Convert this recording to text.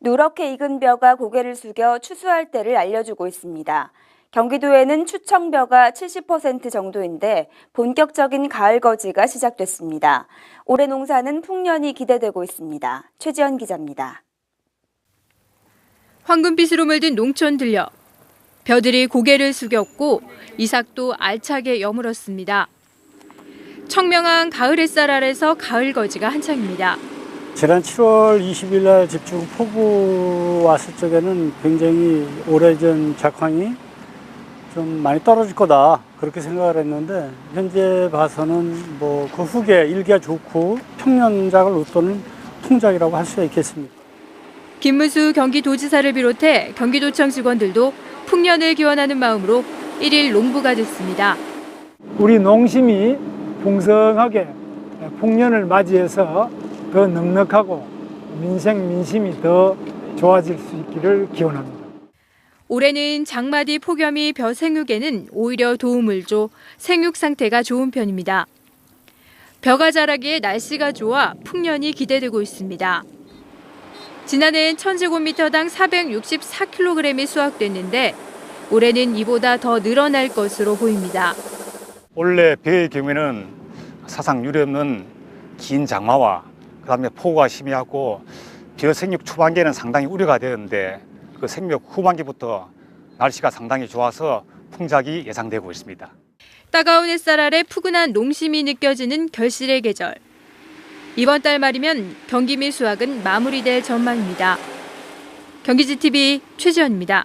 누렇게 익은 벼가 고개를 숙여 추수할 때를 알려주고 있습니다. 경기도에는 추청벼가 70% 정도인데 본격적인 가을 거지가 시작됐습니다. 올해 농사는 풍년이 기대되고 있습니다. 최지연 기자입니다. 황금빛으로 물든 농촌 들려 벼들이 고개를 숙였고 이삭도 알차게 여물었습니다. 청명한 가을 햇살 아래서 가을 거지가 한창입니다. 지난 7월 20일 날 집중 폭우 왔을 적에는 굉장히 오래전 작황이 좀 많이 떨어질 거다 그렇게 생각을 했는데 현재 봐서는 뭐 그 후기에 일기가 좋고 평년작을 웃도는 통작이라고 할 수 있겠습니다. 김문수 경기도지사를 비롯해 경기도청 직원들도 풍년을 기원하는 마음으로 1일 농부가 됐습니다. 우리 농심이 풍성하게 풍년을 맞이해서 더 넉넉하고 민생 민심이 더 좋아질 수 있기를 기원합니다. 올해는 장마디 폭염이 벼 생육에는 오히려 도움을 줘 생육 상태가 좋은 편입니다. 벼가 자라기에 날씨가 좋아 풍년이 기대되고 있습니다. 지난해엔 1000제곱미터당 464kg이 수확됐는데 올해는 이보다 더 늘어날 것으로 보입니다. 원래 벼의 경우에는 사상 유례없는 긴 장마와 그 다음에 폭우가 심해하고 벼 생육 초반기에는 상당히 우려가 되는데 그 생육 후반기부터 날씨가 상당히 좋아서 풍작이 예상되고 있습니다. 따가운 햇살 아래 푸근한 농심이 느껴지는 결실의 계절. 이번 달 말이면 경기 미 수확은 마무리될 전망입니다. 경기지 TV 최지연입니다.